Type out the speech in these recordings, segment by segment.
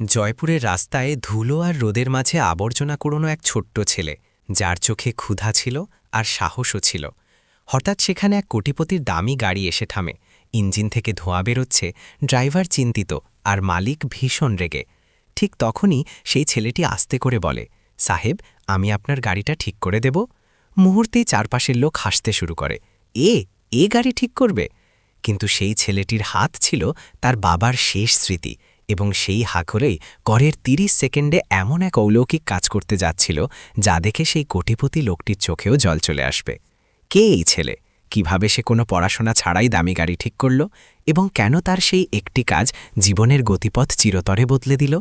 জয়পুরের রাস্তায় ধুলো আর রোদের মাঝে আবর্জনা কুড়োনো এক ছোট্ট ছেলে, যার চোখে ক্ষুধা ছিল আর সাহসও ছিল। হঠাৎ সেখানে এক কোটিপতির দামি গাড়ি এসে থামে। ইঞ্জিন থেকে ধোঁয়া বেরোচ্ছে, ড্রাইভার চিন্তিত আর মালিক ভীষণ রেগে। ঠিক তখনই সেই ছেলেটি আস্তে করে বলে, সাহেব, আমি আপনার গাড়িটা ঠিক করে দেব? মুহূর্তেই চারপাশের লোক হাসতে শুরু করে, এ এ গাড়ি ঠিক করবে? কিন্তু সেই ছেলেটির হাত ছিল তার বাবার শেষ স্মৃতি। এবং সেই হাকরেই করের ৩০ সেকেন্ডে এমন এক অলৌকিক কাজ করতে যাচ্ছিল, যা দেখে সেই কোটিপতি লোকটির চোখেও জল চলে আসবে। কে এই ছেলে? কীভাবে সে কোনো পড়াশোনা ছাড়াই দামি গাড়ি ঠিক করল? এবং কেন তার সেই একটি কাজ জীবনের গতিপথ চিরতরে বদলে দিল?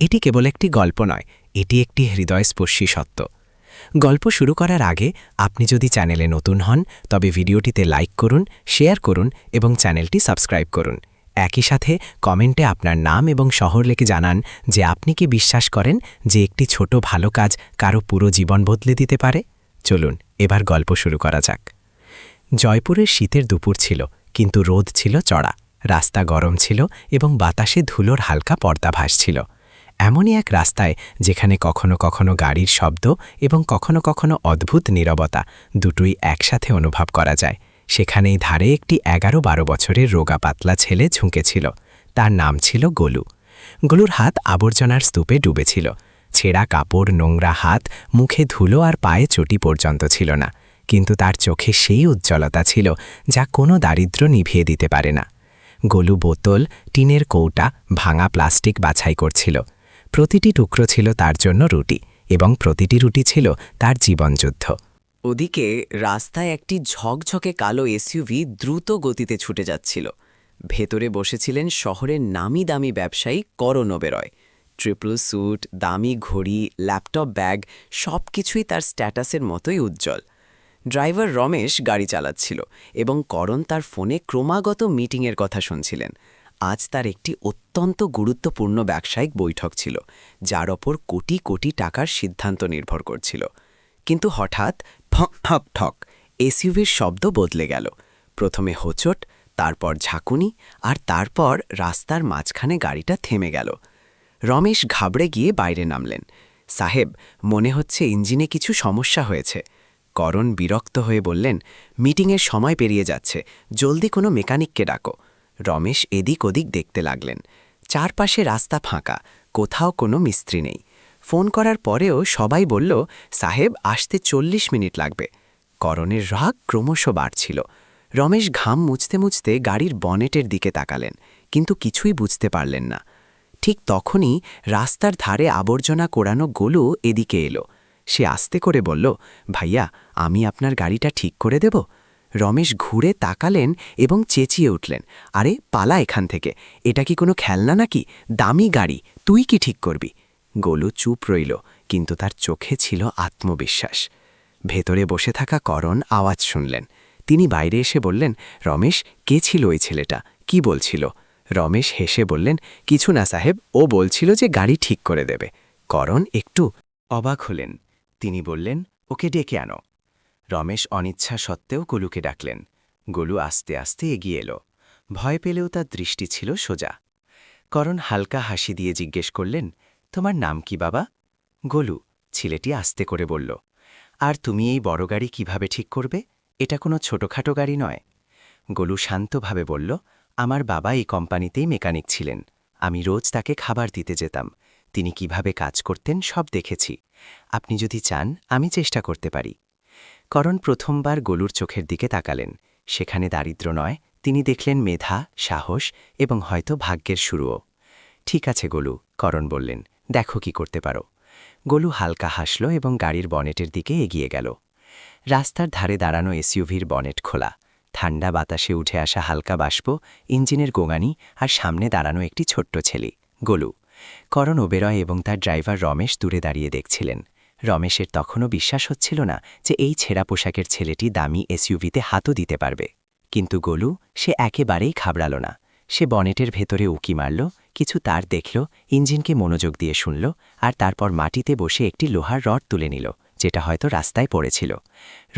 এটি কেবল একটি গল্প নয়, এটি একটি হৃদয়স্পর্শী সত্য। গল্প শুরু করার আগে আপনি যদি চ্যানেলে নতুন হন, তবে ভিডিওটিতে লাইক করুন, শেয়ার করুন এবং চ্যানেলটি সাবস্ক্রাইব করুন। একই সাথে কমেন্টে আপনার নাম এবং শহর লেখে জানান যে আপনি কি বিশ্বাস করেন যে একটি ছোট ভালো কাজ কারও পুরো জীবন বদলে দিতে পারে? চলুন, এবার গল্প শুরু করা যাক। জয়পুরের শীতের দুপুর ছিল, কিন্তু রোদ ছিল চড়া। রাস্তা গরম ছিল এবং বাতাসে ধুলোর হালকা পর্দা ভাসছিল এমনই এক রাস্তায় যেখানে কখনো কখনো গাড়ির শব্দ এবং কখনো কখনো অদ্ভুত নীরবতা দুটোই একসাথে অনুভব করা যায়। সেখানেই ধারে একটি এগারো বারো বছরের রোগা পাতলা ছেলে ঝুঁকেছিল। তার নাম ছিল গোলু। গোলুর হাত আবর্জনার স্তূপে ডুবেছিল। ছেঁড়া কাপড়, নোংরা হাত, মুখে ধুলো আর পায়ে চটি পর্যন্ত ছিল না। কিন্তু তার চোখে সেই উজ্জ্বলতা ছিল যা কোনো দারিদ্র নিভিয়ে দিতে পারে না। গোলু বোতল, টিনের কৌটা, ভাঙা প্লাস্টিক বাছাই করছিল। প্রতিটি টুকরো ছিল তার জন্য রুটি এবং প্রতিটি রুটি ছিল তার জীবনযুদ্ধ। ওদিকে রাস্তায় একটি ঝকঝকে কালো এসইউভি দ্রুত গতিতে ছুটে যাচ্ছিল। ভেতরে বসেছিলেন শহরের নামি দামি ব্যবসায়ী করণ ওবেরয় ট্রিপল স্যুট, দামি ঘড়ি, ল্যাপটপ ব্যাগ সব কিছুই তার স্ট্যাটাসের মতোই উজ্জ্বল। ড্রাইভার রমেশ গাড়ি চালাচ্ছিল এবং করণ তার ফোনে ক্রমাগত মিটিংয়ের কথা শুনছিলেন। আজ তার একটি অত্যন্ত গুরুত্বপূর্ণ ব্যবসায়িক বৈঠক ছিল, যার ওপর কোটি কোটি টাকার সিদ্ধান্ত নির্ভর করছিল। কিন্তু হঠাৎ ঠক ঠক ঠক এসইউভির শব্দ বদলে গেল। প্রথমে হোচট, তারপর ঝাঁকুনি, আর তারপর রাস্তার মাঝখানে গাড়িটা থেমে গেল। রমেশ ঘাবড়ে গিয়ে বাইরে নামলেন। সাহেব, মনে হচ্ছে ইঞ্জিনে কিছু সমস্যা হয়েছে। করণ বিরক্ত হয়ে বললেন, মিটিংয়ের সময় পেরিয়ে যাচ্ছে, জলদি কোনো মেকানিককে ডাকো। রমেশ এদিক ওদিক দেখতে লাগলেন। চারপাশে রাস্তা ফাঁকা, কোথাও কোনো মিস্ত্রি নেই। ফোন করার পরেও সবাই বলল, সাহেব, আসতে চল্লিশ মিনিট লাগবে। করণের রাগ ক্রমশ বাড়ছিল। রমেশ ঘাম মুছতে মুছতে গাড়ির বনেটের দিকে তাকালেন, কিন্তু কিছুই বুঝতে পারলেন না। ঠিক তখনই রাস্তার ধারে আবর্জনা কোড়ানো গোলু এদিকে এলো। সে আস্তে করে বলল, ভাইয়া, আমি আপনার গাড়িটা ঠিক করে দেব? রমেশ ঘুরে তাকালেন এবং চেঁচিয়ে উঠলেন, আরে, পালা এখান থেকে। এটা কি কোনো খেলনা নাকি? দামি গাড়ি। তুই কি ঠিক করবি? গোলু চুপ রইল, কিন্তু তার চোখে ছিল আত্মবিশ্বাস। ভেতরে বসে থাকা করণ আওয়াজ শুনলেন। তিনি বাইরে এসে বললেন, রমেশ, কে ছিল ওই ছেলেটা? কি বলছিল? রমেশ হেসে বললেন, কিছু না সাহেব, ও বলছিল যে গাড়ি ঠিক করে দেবে। করণ একটু অবাক হলেন। তিনি বললেন, ওকে ডেকে আনো। রমেশ অনিচ্ছা সত্ত্বেও গোলুকে ডাকলেন। গোলু আস্তে আস্তে এগিয়ে এলো। ভয় পেলেও তার দৃষ্টি ছিল সোজা। করণ হালকা হাসি দিয়ে জিজ্ঞেস করলেন তোমার নাম কি বাবা? গোলু ছেলেটি আস্তে করে বলল, আর তুমি এই বড় গাড়ি কীভাবে ঠিক করবে? এটা কোনো ছোটখাটো গাড়ি নয়। গোলু শান্তভাবে বলল, আমার বাবা এই কোম্পানিতেই মেকানিক ছিলেন। আমি রোজ তাকে খাবার দিতে যেতাম। তিনি কীভাবে কাজ করতেন সব দেখেছি। আপনি যদি চান, আমি চেষ্টা করতে পারি। করণ প্রথমবার গোলুর চোখের দিকে তাকালেন। সেখানে দারিদ্র নয়, তিনি দেখলেন মেধা, সাহস এবং হয়তো ভাগ্যের শুরুও। ঠিক আছে গোলু, করণ বললেন দেখো কি করতে পারো। গোলু হালকা হাসল এবং গাড়ির বনেটের দিকে এগিয়ে গেল। রাস্তার ধারে দাঁড়ানো এসইউভির বনেট খোলা। ঠান্ডা বাতাসে উঠে আসা হালকা বাষ্প, ইঞ্জিনের গোঙানি আর সামনে দাঁড়ানো একটি ছোট্ট ছেলে, গোলু। করণ ওবেরয় এবং তার ড্রাইভার রমেশ দূরে দাঁড়িয়ে দেখছিলেন। রমেশের তখনও বিশ্বাস হচ্ছিল না যে এই ছেঁড়া পোশাকের ছেলেটি দামি এসইউভিতে হাতও দিতে পারবে। কিন্তু গোলু, সে একেবারেই ঘাবড়াল না। সে বনেটের ভেতরে উকি মারল কিছু তার দেখল, ইঞ্জিনকে মনোযোগ দিয়ে শুনল আর তারপর মাটিতে বসে একটি লোহার রড তুলে নিল, যেটা হয়তো রাস্তায় পড়েছিল।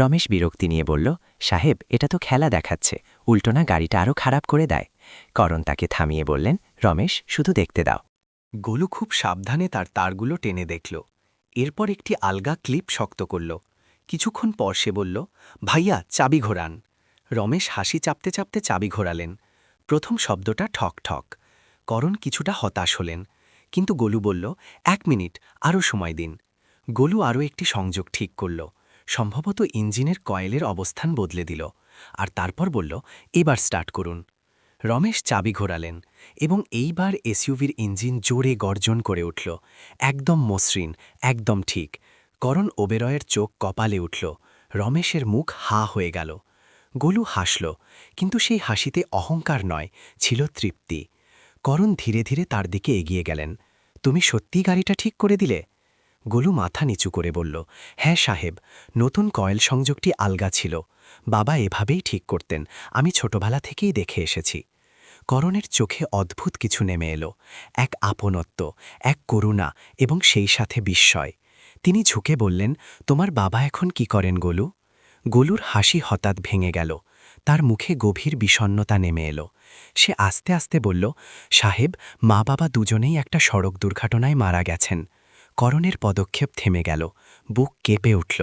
রমেশ বিরক্তি নিয়ে বলল, সাহেব, এটা তো খেলা দেখাচ্ছে, উল্টো না গাড়িটা আরও খারাপ করে দেয়? করণ তাকে থামিয়ে বললেন, রমেশ, শুধু দেখতে দাও। গোলু খুব সাবধানে তার তারগুলো টেনে দেখল। এরপর একটি আলগা ক্লিপ শক্ত করল। কিছুক্ষণ পর সে বলল, ভাইয়া, চাবি ঘোরান। রমেশ হাসি চাপতে চাপতে চাবি ঘোরালেন। প্রথম শব্দটা ঠক ঠক করণ কিছুটা হতাশ হলেন। কিন্তু গোলু বলল, এক মিনিট আরও সময় দিন। গোলু আরও একটি সংযোগ ঠিক করল। সম্ভবত ইঞ্জিনের কয়েলের অবস্থান বদলে দিল। আর তারপর বলল, এবার স্টার্ট করুন। রমেশ চাবি ঘোরালেন এবং এইবার এসইউভির ইঞ্জিন জোরে গর্জন করে উঠল। একদম মসৃণ, একদম ঠিক। করণ ওবেরয়ের চোখ কপালে উঠল। রমেশের মুখ হা হয়ে গেল। গোলু হাসল, কিন্তু সেই হাসিতে অহংকার নয়, ছিল তৃপ্তি। করণ ধীরে ধীরে তার দিকে এগিয়ে গেলেন। তুমি সত্যি গাড়িটা ঠিক করে দিলে? গোলু মাথা নিচু করে বলল হ্যাঁ সাহেব, নতুন কয়েল সংযোগটি আলগা ছিল। বাবা এভাবেই ঠিক করতেন, আমি ছোটবেলা থেকেই দেখে এসেছি। করণের চোখে অদ্ভুত কিছু নেমে এলো, এক আপনত্ব, এক করুণা এবং সেই সাথে বিস্ময়। তিনি ঝুঁকে বললেন, তোমার বাবা এখন কি করেন গোলু? গোলুর হাসি হঠাৎ ভেঙে গেল, তার মুখে গভীর বিষণ্নতা নেমে এলো। সে আস্তে আস্তে বলল, সাহেব, মা বাবা দুজনেই একটা সড়ক দুর্ঘটনায় মারা গেছেন। করণের পদক্ষেপ থেমে গেল, বুক কেঁপে উঠল।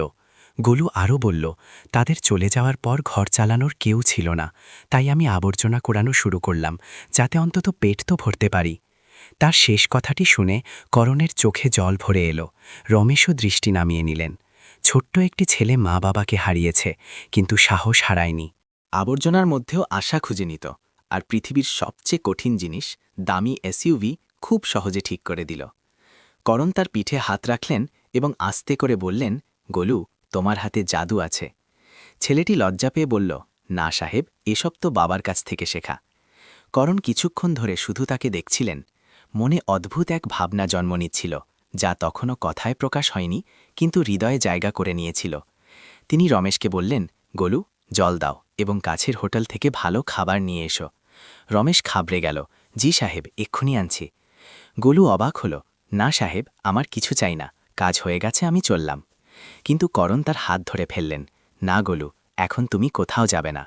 গোলু আরও বলল, তাদের চলে যাওয়ার পর ঘর চালানোর কেউ ছিল না, তাই আমি আবর্জনা কোরানো শুরু করলাম, যাতে অন্তত পেট তো ভরতে পারি। তার শেষ কথাটি শুনে করণের চোখে জল ভরে এলো, রমেশও দৃষ্টি নামিয়ে নিলেন। ছোট্ট একটি ছেলে মা বাবাকে হারিয়েছে, কিন্তু সাহস হারায়নি। আবর্জনার মধ্যেও আশা খুঁজে নিত। আর পৃথিবীর সবচেয়ে কঠিন জিনিস দামি এসইউভি খুব সহজে ঠিক করে দিল। করণ তার পিঠে হাত রাখলেন এবং আস্তে করে বললেন, গোলু, তোমার হাতে জাদু আছে। ছেলেটি লজ্জা পেয়ে বলল, না সাহেব, এসব তো বাবার কাছ থেকে শেখা। করণ কিছুক্ষণ ধরে শুধু তাকে দেখছিলেন। মনে অদ্ভুত এক ভাবনা জন্ম নিচ্ছিল, যা তখনও কথায় প্রকাশ হয়নি, কিন্তু হৃদয়ে জায়গা করে নিয়েছিল। তিনি রমেশকে বললেন, গোলু, জল দাও এবং কাছের হোটেল থেকে ভালো খাবার নিয়ে এসো। রমেশ খাবড়ে গেল, জি সাহেব, এক্ষুনি আনছি। গোলু অবাক হল, না সাহেব, আমার কিছু চাই না, কাজ হয়ে গেছে, আমি চললাম। কিন্তু করণ তার হাত ধরে ফেললেন, না গোলু, এখন তুমি কোথাও যাবে না।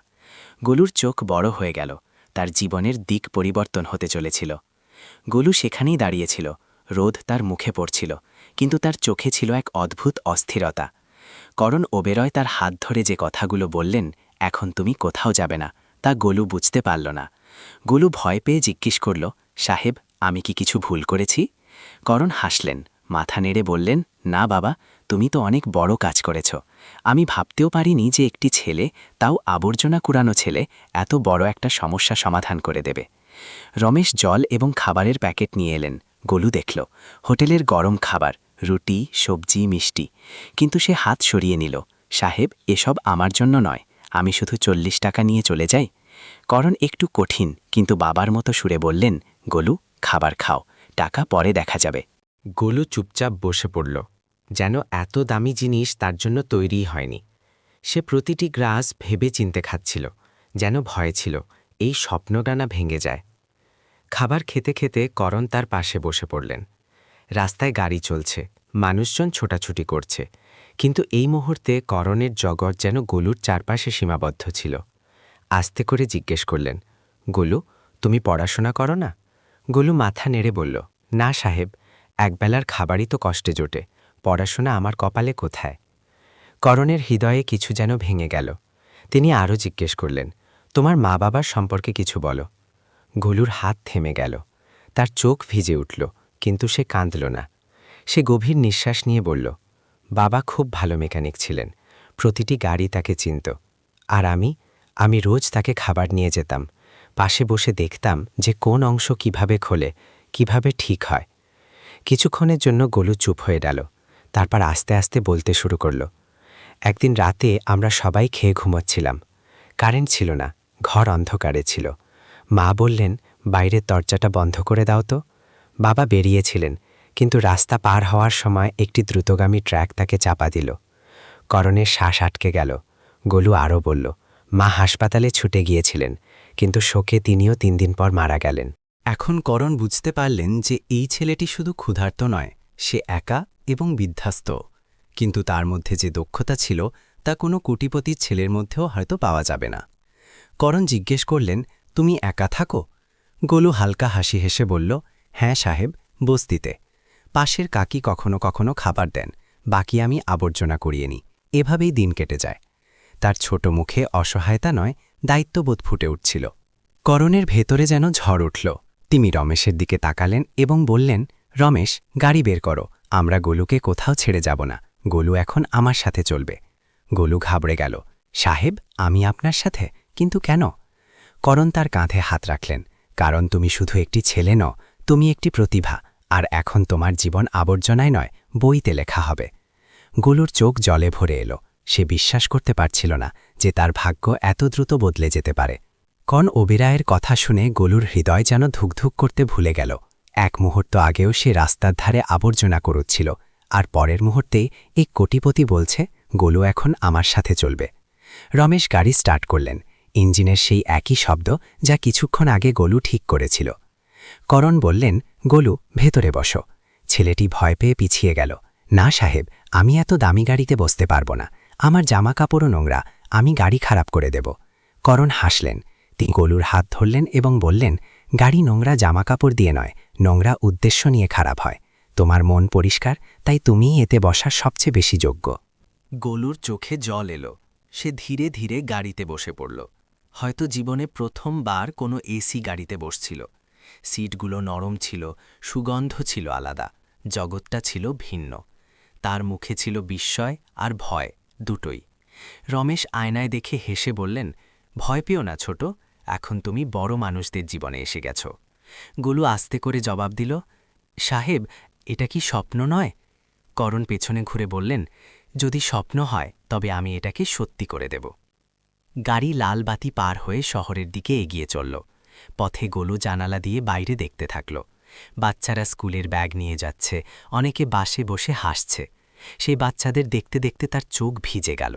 গোলুর চোখ বড় হয়ে গেল, তার জীবনের দিক পরিবর্তন হতে চলেছিল। গোলু সেখানেই দাঁড়িয়েছিল, রোদ তার মুখে পড়ছিল, কিন্তু তার চোখে ছিল এক অদ্ভুত অস্থিরতা। করণ ওবেরয় তার হাত ধরে যে কথাগুলো বললেন, এখন তুমি কোথাও যাবে না তা গোলু বুঝতে পারল না। গোলু ভয় পেয়ে জিজ্ঞেস করল, সাহেব, আমি কি কিছু ভুল করেছি? করণ হাসলেন, মাথা নেড়ে বললেন, না বাবা, তুমি তো অনেক বড় কাজ করেছ। আমি ভাবতেও পারিনি যে একটি ছেলে, তাও আবর্জনা কুড়ানো ছেলে, এত বড় একটা সমস্যা সমাধান করে দেবে রমেশ জল এবং খাবারের প্যাকেট নিয়ে এলেন। গোলু দেখল, হোটেলের গরম খাবার, রুটি, সবজি, মিষ্টি। কিন্তু সে হাত সরিয়ে নিল, সাহেব, এসব আমার জন্য নয়। আমি শুধু চল্লিশ টাকা নিয়ে চলে যাই? করণ একটু কঠিন, কিন্তু বাবার মতো সুরে বললেন, গোলু, খাবার খাও, টাকা পরে দেখা যাবে। গোলু চুপচাপ বসে পড়ল। যেন এত দামি জিনিস তার জন্য তৈরিই হয়নি। সে প্রতিটি গ্রাস ভেবে চিনতে খাচ্ছিল, যেন ভয় ছিল, এই স্বপ্নটানা ভেঙে যায়। খাবার খেতে খেতে করণ তার পাশে বসে পড়লেন। রাস্তায় গাড়ি চলছে, মানুষজন ছোটাছুটি করছে, কিন্তু এই মুহূর্তে করণের জগৎ যেন গোলুর চারপাশে সীমাবদ্ধ ছিল। আস্তে করে জিজ্ঞেস করলেন, গোলু, তুমি পড়াশোনা করো না? গোলু মাথা নেড়ে বলল, না সাহেব, একবেলার খাবারই তো কষ্টে জোটে, পড়াশোনা আমার কপালে কোথায়? করণের হৃদয়ে কিছু যেন ভেঙে গেল। তিনি আরও জিজ্ঞেস করলেন, তোমার মা বাবার সম্পর্কে কিছু বলো? গোলুর হাত থেমে গেল। তার চোখ ভিজে উঠল, কিন্তু সে কাঁদল না। সে গভীর নিঃশ্বাস নিয়ে বলল, বাবা খুব ভালো মেকানিক ছিলেন, প্রতিটি গাড়ি তাকে চিনত, আর আমি আমি রোজ তাকে খাবার নিয়ে যেতাম। পাশে বসে দেখতাম যে কোন অংশ কীভাবে খোলে, কীভাবে ঠিক হয়। কিছুক্ষণের জন্য গোলু চুপ হয়ে গেল, তারপর আস্তে আস্তে বলতে শুরু করল, একদিন রাতে আমরা সবাই খেয়ে ঘুমাচ্ছিলাম। কারেন্ট ছিল না, ঘর অন্ধকারে ছিল। মা বললেন, বাইরের দরজাটা বন্ধ করে দাও তো। বাবা বেরিয়েছিলেন, কিন্তু রাস্তা পার হওয়ার সময় একটি দ্রুতগামী ট্র্যাক তাকে চাপা দিল। করণের শ্বাস আটকে গেল। গোলু আরও বলল মা হাসপাতালে ছুটে গিয়েছিলেন, কিন্তু শোকে তিনিও তিন দিন পর মারা গেলেন। এখন করণ বুঝতে পারলেন যে এই ছেলেটি শুধু ক্ষুধার্ত নয়, সে একা এবং বিধ্বাস্ত। কিন্তু তার মধ্যে যে দক্ষতা ছিল, তা কোনো কোটিপতির ছেলের মধ্যেও হয়তো পাওয়া যাবে না। করণ জিজ্ঞেস করলেন, তুমি একা থাকো? গোলু হালকা হাসি হেসে বলল হ্যাঁ সাহেব, বস্তিতে। পাশের কাকি কখনো কখনো খাবার দেন, বাকি আমি আবর্জনা করিয়ে নিই। এভাবেই দিন কেটে যায়। তার ছোট মুখে অসহায়তা নয়, দায়িত্ববোধ ফুটে উঠছিল। করণের ভেতরে যেন ঝড় উঠল। তিনি রমেশের দিকে তাকালেন এবং বললেন, রমেশ, গাড়ি বের করো। আমরা গোলুকে কোথাও ছেড়ে যাব না। গোলু এখন আমার সাথে চলবে। গোলু ঘাবড়ে গেল। সাহেব, আমি আপনার সাথে? কিন্তু কেন? করণ তার কাঁধে হাত রাখলেন। কারণ তুমি শুধু একটি ছেলে ন তুমি একটি প্রতিভা, আর এখন তোমার জীবন আবর্জনায় নয়, বইতে লেখা হবে। গোলুর চোখ জলে ভরে এলো। সে বিশ্বাস করতে পারছিল না যে তার ভাগ্য এত দ্রুত বদলে যেতে পারে। কন ওবেরায়ের কথা শুনে গোলুর হৃদয় যেন ধুকধুক করতে ভুলে গেল। এক মুহূর্ত আগেও সে রাস্তার ধারে আবর্জনা করুচ্ছিল আর পরের মুহূর্তেই এক কোটিপতি বলছে, গোলু এখন আমার সাথে চলবে। রমেশ গাড়ি স্টার্ট করলেন। ইঞ্জিনের সেই একই শব্দ যা কিছুক্ষণ আগে গোলু ঠিক করেছিল। করণ বললেন, গোলু, ভেতরে বসো। ছেলেটি ভয় পেয়ে পিছিয়ে গেল। না সাহেব, আমি এত দামি গাড়িতে বসতে পারব না। আমার জামা কাপড়ও নোংরা, আমি গাড়ি খারাপ করে দেব। করণ হাসলেন। তিনি গোলুর হাত ধরলেন এবং বললেন, গাড়ি নোংরা জামা কাপড় দিয়ে নয়, নোংরা উদ্দেশ্য নিয়ে খারাপ হয়। তোমার মন পরিষ্কার, তাই তুমিই এতে বসার সবচেয়ে বেশি যোগ্য গোলুর চোখে জল এলো। সে ধীরে ধীরে গাড়িতে বসে পড়ল। হয়তো জীবনে প্রথমবার কোনো এসি গাড়িতে বসছিল। সিটগুলো নরম ছিল, সুগন্ধ ছিল আলাদা, জগৎটা ছিল ভিন্ন। তার মুখে ছিল বিস্ময় আর ভয়। দুটোই। রমেশ আয়নায় দেখে হেসে বললেন, ভয় পেও না ছোট, এখন তুমি বড় মানুষদের জীবনে এসে গেছ। গোলু আস্তে করে জবাব দিল, সাহেব, এটা কি স্বপ্ন নয়? করণ পেছনে ঘুরে বললেন, যদি স্বপ্ন হয়, তবে আমি এটাকে সত্যি করে দেব। গাড়ি লাল বাতি পার হয়ে শহরের দিকে এগিয়ে চলল। পথে গোলু জানালা দিয়ে বাইরে দেখতে থাকল। বাচ্চারা স্কুলের ব্যাগ নিয়ে যাচ্ছে, অনেকে বাসে বসে হাসছে। সেই বাচ্চাদের দেখতে দেখতে তার চোখ ভিজে গেল।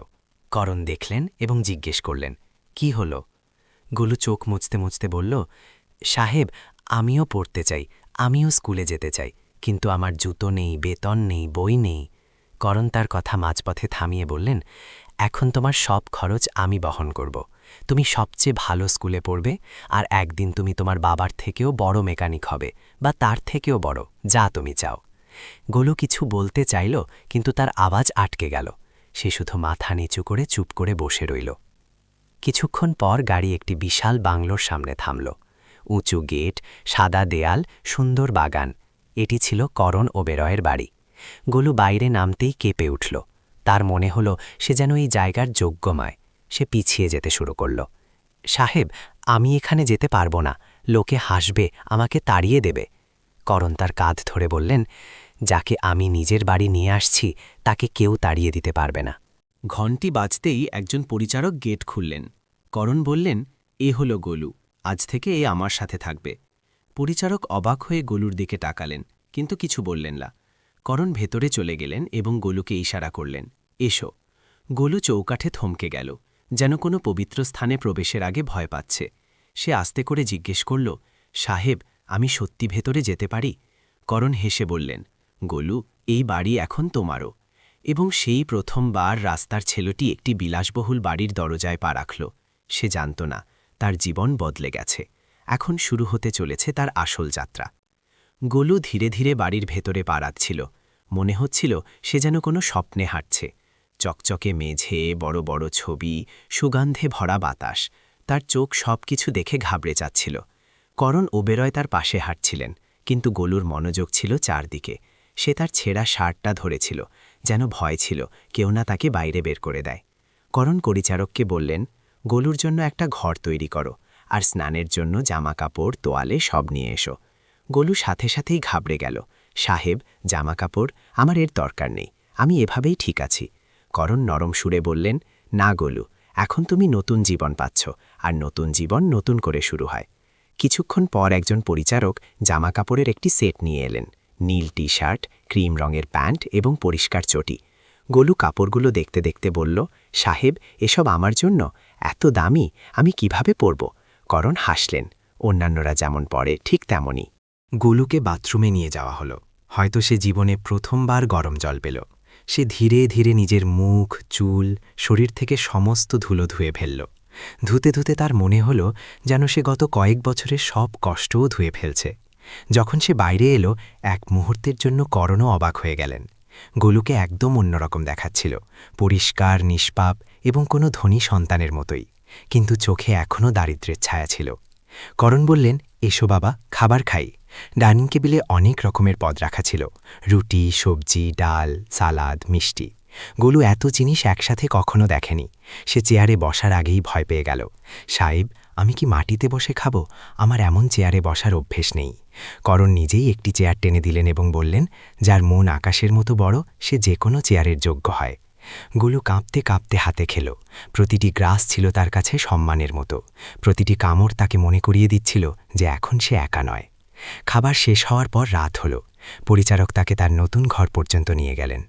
করণ দেখলেন এবং জিজ্ঞেস করলেন, কি হল? গোলু চোখ মুছতে মুছতে বলল, সাহেব, আমিও পড়তে চাই, আমিও স্কুলে যেতে চাই, কিন্তু আমার জুতো নেই, বেতন নেই, বই নেই। করণ তার কথা মাঝপথে থামিয়ে বললেন, এখন তোমার সব খরচ আমি বহন করব। তুমি সবচেয়ে ভালো স্কুলে পড়বে, আর একদিন তুমি তোমার বাবার থেকেও বড় মেকানিক হবে, বা তার থেকেও বড়, যা তুমি চাও। গোলু কিছু বলতে চাইল, কিন্তু তার আওয়াজ আটকে গেল। সে শুধু মাথা নিচু করে চুপ করে বসে রইল। কিছুক্ষণ পর গাড়ি একটি বিশাল বাংলোর সামনে থামল। উঁচু গেট, সাদা দেয়াল, সুন্দর বাগান। এটি ছিল করণ ওবেরয়ের বাড়ি। গোলু বাইরে নামতেই কেঁপে উঠল। তার মনে হল সে যেন এই জায়গার যোগ্যময়। সে পিছিয়ে যেতে শুরু করল। সাহেব, আমি এখানে যেতে পারব না। লোকে হাসবে, আমাকে তাড়িয়ে দেবে। করণ তার কাঁধ ধরে বললেন যাকে আমি নিজের বাড়ি নিয়ে আসছি, তাকে কেউ তাড়িয়ে দিতে পারবে না। ঘণ্টি বাজতেই একজন পরিচারক গেট খুললেন। করণ বললেন, এ হলো গোলু, আজ থেকে এ আমার সাথে থাকবে। পরিচারক অবাক হয়ে গোলুর দিকে তাকালেন, কিন্তু কিছু বললেন না। করণ ভেতরে চলে গেলেন এবং গোলুকে ইশারা করলেন, এসো। গোলু চৌকাঠে থমকে গেল, যেন কোনো পবিত্র স্থানে প্রবেশের আগে ভয় পাচ্ছে। সে আস্তে করে জিজ্ঞেস করল, সাহেব, আমি সত্যি ভেতরে যেতে পারি? করণ হেসে বললেন গোলু, এই বাড়ি এখন তোমারও। এবং সেই প্রথমবার রাস্তার ছেলেটি একটি বিলাসবহুল বাড়ির দরজায় পা রাখল। সে জানত না, তার জীবন বদলে গেছে। এখন শুরু হতে চলেছে তার আসল যাত্রা। গোলু ধীরে ধীরে বাড়ির ভেতরে পাড়াচ্ছিল মনে হচ্ছিল সে যেন কোনো স্বপ্নে হাঁটছে। চকচকে মেঝে, বড় বড় ছবি, সুগন্ধে ভরা বাতাস। তার চোখ সব কিছু দেখে ঘাবড়ে যাচ্ছিল। করণ ওবেরয় তার পাশে হাঁটছিলেন, কিন্তু গোলুর মনোযোগ ছিল চারদিকে। সে তার ছেঁড়া শার্টটা ধরেছিল, যেন ভয় ছিল কেউ না তাকে বাইরে বের করে দেয়। করণ পরিচারককে বললেন, গোলুর জন্য একটা ঘর তৈরি করো, আর স্নানের জন্য জামা কাপড় তোয়ালে সব নিয়ে এসো। গোলু সাথে সাথেই ঘাবড়ে গেল, সাহেব জামা কাপড় আমার এর দরকার নেই, আমি এভাবেই ঠিক আছি। করণ নরম সুরে বললেন, না গোলু, এখন তুমি নতুন জীবন পাচ্ছ, আর নতুন জীবন নতুন করে শুরু হয়। কিছুক্ষণ পর একজন পরিচারক জামা কাপড়ের একটি সেট নিয়ে এলেন। নীল টি শার্ট ক্রিম রঙের প্যান্ট এবং পরিষ্কার চটি। গোলু কাপড়গুলো দেখতে দেখতে বলল, সাহেব, এসব আমার জন্য? এত দামি? আমি কীভাবে পরব? করণ হাসলেন। অন্যান্যরা যেমন পড়ে ঠিক তেমনই। গোলুকে বাথরুমে নিয়ে যাওয়া হলো। হয়তো সে জীবনে প্রথমবার গরম জল পেল। সে ধীরে ধীরে নিজের মুখ, চুল, শরীর থেকে সমস্ত ধুলো ধুয়ে ফেলল। ধুতে ধুতে তার মনে হলো যেন সে গত কয়েক বছরের সব কষ্টও ধুয়ে ফেলছে। যখন সে বাইরে এলো, এক মুহূর্তের জন্য করণও অবাক হয়ে গেলেন। গোলুকে একদম অন্যরকম দেখাচ্ছিল, পরিষ্কার, নিষ্পাপ এবং কোনো ধনী সন্তানের মতোই, কিন্তু চোখে এখনও দারিদ্র্যের ছায়া ছিল। করণ বললেন, এসো বাবা, খাবার খাই। ডাইনিং টেবিলে অনেক রকমের পদ রাখা ছিল, রুটি, সবজি, ডাল, সালাদ, মিষ্টি। গোলু এত জিনিস একসাথে কখনো দেখেনি। সে চেয়ারে বসার আগেই ভয় পেয়ে গেল, সাহেব, আমি কি মাটিতে বসে খাব? আমার এমন চেয়ারে বসার অভ্যেস নেই। করণ নিজেই একটি চেয়ার টেনে দিলেন এবং বললেন, যার মন আকাশের মতো বড়, সে যে কোনো চেয়ারের যোগ্য হয়। গুলু কাঁপতে কাঁপতে হাতে খেল। প্রতিটি গ্রাস ছিল তার কাছে সম্মানের মতো। প্রতিটি কামড় তাকে মনে করিয়ে দিচ্ছিল যে এখন সে একা নয়। খাবার শেষ হওয়ার পর রাত হল। পরিচারক তাকে তার নতুন ঘর পর্যন্ত নিয়ে গেলেন।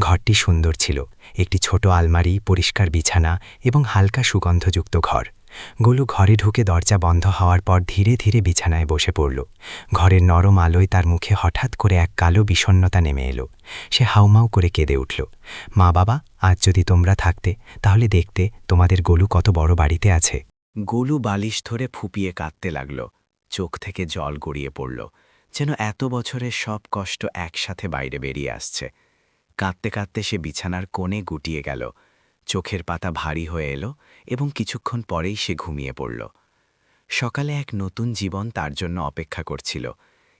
ঘরটি সুন্দর ছিল। একটি ছোট আলমারি, পরিষ্কার বিছানা এবং হালকা সুগন্ধযুক্ত ঘর। গোলু ঘরে ঢুকে দরজা বন্ধ হওয়ার পর ধীরে ধীরে বিছানায় বসে পড়ল। ঘরের নরম আলোয় তার মুখে হঠাৎ করে এক কালো বিষণ্ণতা নেমে এলো। সে হাউমাউ করে কেঁদে উঠল। মা বাবা, আজ যদি তোমরা থাকতে, তাহলে দেখতে তোমাদের গোলু কত বড় বাড়িতে আছে। গোলু বালিশ ধরে ফুপিয়ে কাঁদতে লাগল। চোখ থেকে জল গড়িয়ে পড়ল। যেন এত বছরের সব কষ্ট একসাথে বাইরে বেরিয়ে আসছে। কাঁদতে কাঁদতে সে বিছানার কোণে গুটিয়ে গেল। চোখের পাতা ভারী হয়ে এলো এবং কিছুক্ষণ পরেই সে ঘুমিয়ে পড়ল। সকালে এক নতুন জীবন তার জন্য অপেক্ষা করছিল,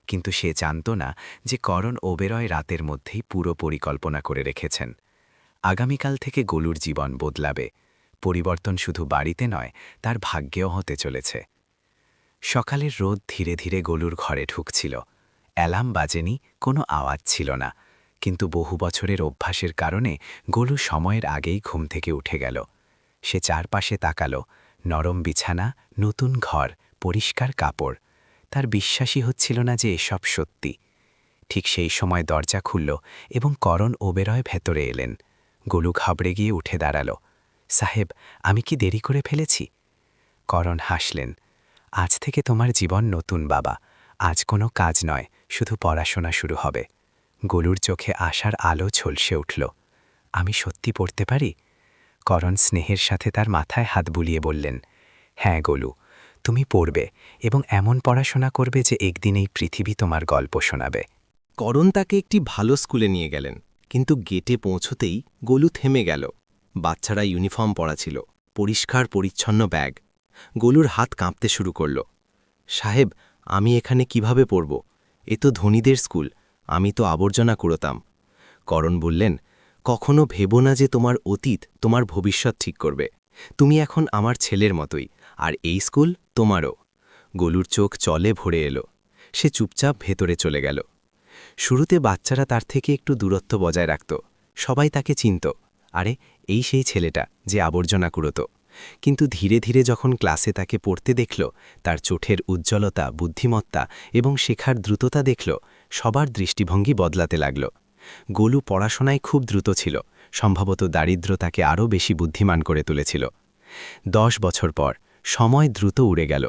কিন্তু সে জানত না যে করণ ওবেরয় রাতের মধ্যেই পুরো পরিকল্পনা করে রেখেছেন। আগামীকাল থেকে গোলুর জীবন বদলাবে, পরিবর্তন শুধু বাড়িতে নয়, তার ভাগ্যেও হতে চলেছে। সকালের রোদ ধীরে ধীরে গোলুর ঘরে ঢুকছিল। অ্যালার্ম বাজেনি, কোনো আওয়াজ ছিল না। কিন্তু বহু বছরের অভ্যাসের কারণে গোলু সময়ের আগেই ঘুম থেকে উঠে গেল। সে চারপাশে তাকালো, নরম বিছানা, নতুন ঘর, পরিষ্কার কাপড়। তার বিশ্বাসই হচ্ছিল না যে এসব সত্যি। ঠিক সেই সময় দরজা খুলল এবং করণ ওবেরয় ভেতরে এলেন। গোলু ঘাবড়ে গিয়ে উঠে দাঁড়াল। সাহেব, আমি কি দেরি করে ফেলেছি? করণ হাসলেন। আজ থেকে তোমার জীবন নতুন, বাবা। আজ কোনো কাজ নয়, শুধু পড়াশোনা শুরু হবে। গোলুর চোখে আশার আলো ঝলসে উঠল। আমি সত্যি পড়তে পারি? করণ স্নেহের সাথে তার মাথায় হাত বুলিয়ে বললেন হ্যাঁ গোলু, তুমি পড়বে এবং এমন পড়াশোনা করবে যে একদিন এই পৃথিবী তোমার গল্প শোনাবে। করণ তাকে একটি ভালো স্কুলে নিয়ে গেলেন, কিন্তু গেটে পৌঁছতেই গোলু থেমে গেল। বাচ্চারা ইউনিফর্ম পরা ছিল, পরিষ্কার পরিচ্ছন্ন ব্যাগ। গোলুর হাত কাঁপতে শুরু করল, সাহেব, আমি এখানে কীভাবে পড়ব? এ তো ধনীদের স্কুল আমি তো আবর্জনা কুড়োতাম। করণ বললেন, কখনো ভেবো না যে তোমার অতীত তোমার ভবিষ্যৎ ঠিক করবে। তুমি এখন আমার ছেলের মতোই, আর এই স্কুল তোমারও। গোলুর চোখ চলে ভরে এলো। সে চুপচাপ ভেতরে চলে গেল। শুরুতে বাচ্চারা তার থেকে একটু দূরত্ব বজায় রাখত। সবাই তাকে চিনত। আরে, এই সেই ছেলেটা যে আবর্জনা কুড়োত। কিন্তু ধীরে ধীরে যখন ক্লাসে তাকে পড়তে দেখল, তার চোখের উজ্জ্বলতা, বুদ্ধিমত্তা এবং শেখার দ্রুততা দেখল সবার দৃষ্টিভঙ্গি বদলাতে লাগল। গোলু পড়াশোনায় খুব দ্রুত ছিল, সম্ভবত দারিদ্র তাকে আরও বেশি বুদ্ধিমান করে তুলেছিল। দশ বছর পর, সময় দ্রুত উড়ে গেল।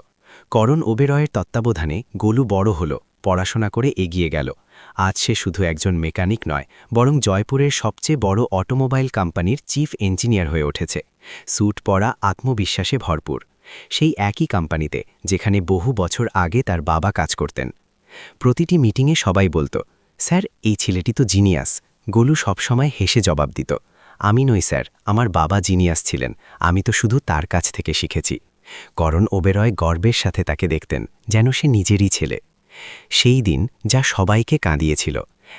করণ ওবেরয়ের তত্ত্বাবধানে গোলু বড় হল, পড়াশোনা করে এগিয়ে গেল। আজ সে শুধু একজন মেকানিক নয়, বরং জয়পুরের সবচেয়ে বড় অটোমোবাইল কোম্পানির চিফ ইঞ্জিনিয়ার হয়ে উঠেছে। স্যুট পরা, আত্মবিশ্বাসে ভরপুর। সেই একই কোম্পানিতে, যেখানে বহু বছর আগে তার বাবা কাজ করতেন। প্রতিটি মিটিংয়ে সবাই বলতো, স্যার, এই ছেলেটি তো জিনিয়াস। গোলু সবসময় হেসে জবাব দিত, আমি নই, স্যার, আমার বাবা জিনিয়াস ছিলেন, আমি তো শুধু তার কাছ থেকে শিখেছি। করণ ওবেরয় গর্বের সাথে তাকে দেখতেন, যেন সে নিজেরই ছেলে। সেই দিন যা সবাইকে কাঁদিয়েছিল,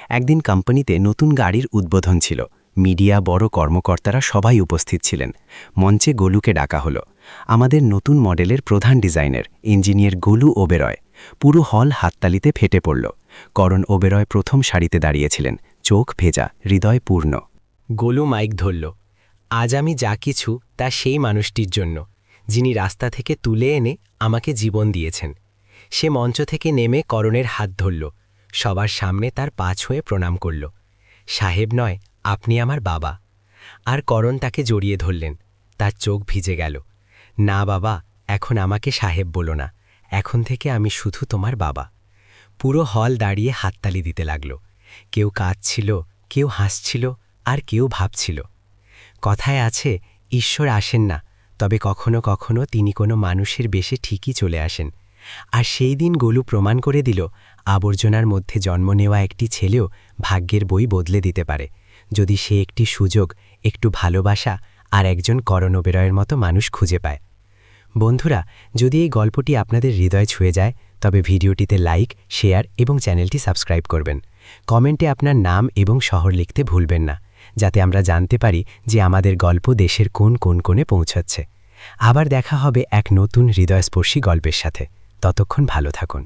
একদিন কোম্পানিতে নতুন গাড়ির উদ্বোধন ছিল মিডিয়া বড় কর্মকর্তারা সবাই উপস্থিত ছিলেন। মঞ্চে গোলুকে ডাকা হলো। আমাদের নতুন মডেলের প্রধান ডিজাইনের, ইঞ্জিনিয়ার গোলু ওবেরয়। পুরো হল হাততালিতে ফেটে পড়ল। করণ ওবেরয় প্রথম সারিতে দাঁড়িয়েছিলেন। চোখ ভেজা, হৃদয় পূর্ণ। গোলু মাইক ধরল, আজ আমি যা কিছু, তা সেই মানুষটির জন্য, যিনি রাস্তা থেকে তুলে এনে আমাকে জীবন দিয়েছেন। সে মঞ্চ থেকে নেমে করণের হাত ধরল। সবার সামনে তার পা ছুঁয়ে প্রণাম করল। সাহেব নয় আপনি আমার বাবা। আর করণ তাকে জড়িয়ে ধরলেন। তার চোখ ভিজে গেল। না বাবা, এখন আমাকে সাহেব বলো না। এখন থেকে আমি শুধু তোমার বাবা। পুরো হল দাঁড়িয়ে হাততালি দিতে লাগল। কেউ কাঁদছিল, কেউ হাসছিল, আর কেউ ভাবছিল। কথায় আছে, ঈশ্বর আসেন না। তবে কখনো কখনো তিনি কোনো মানুষের বেশে ঠিকই চলে আসেন। আর সেই দিন গোলু প্রমাণ করে দিল, আবর্জনার মধ্যে জন্ম নেওয়া একটি ছেলেও ভাগ্যের বই বদলে দিতে পারে। যদি সে একটি সুযোগ, একটু ভালোবাসা আর একজন করণবেরয়ের মতো মানুষ খুঁজে পায়। বন্ধুরা, যদি এই গল্পটি আপনাদের হৃদয় ছুঁয়ে যায়, তবে ভিডিওটিতে লাইক, শেয়ার এবং চ্যানেলটি সাবস্ক্রাইব করবেন। কমেন্টে আপনার নাম এবং শহর লিখতে ভুলবেন না, যাতে আমরা জানতে পারি যে আমাদের গল্প দেশের কোন কোন কোণে পৌঁছাচ্ছে। আবার দেখা হবে এক নতুন হৃদয়স্পর্শী গল্পের সাথে। ততক্ষণ ভালো থাকুন।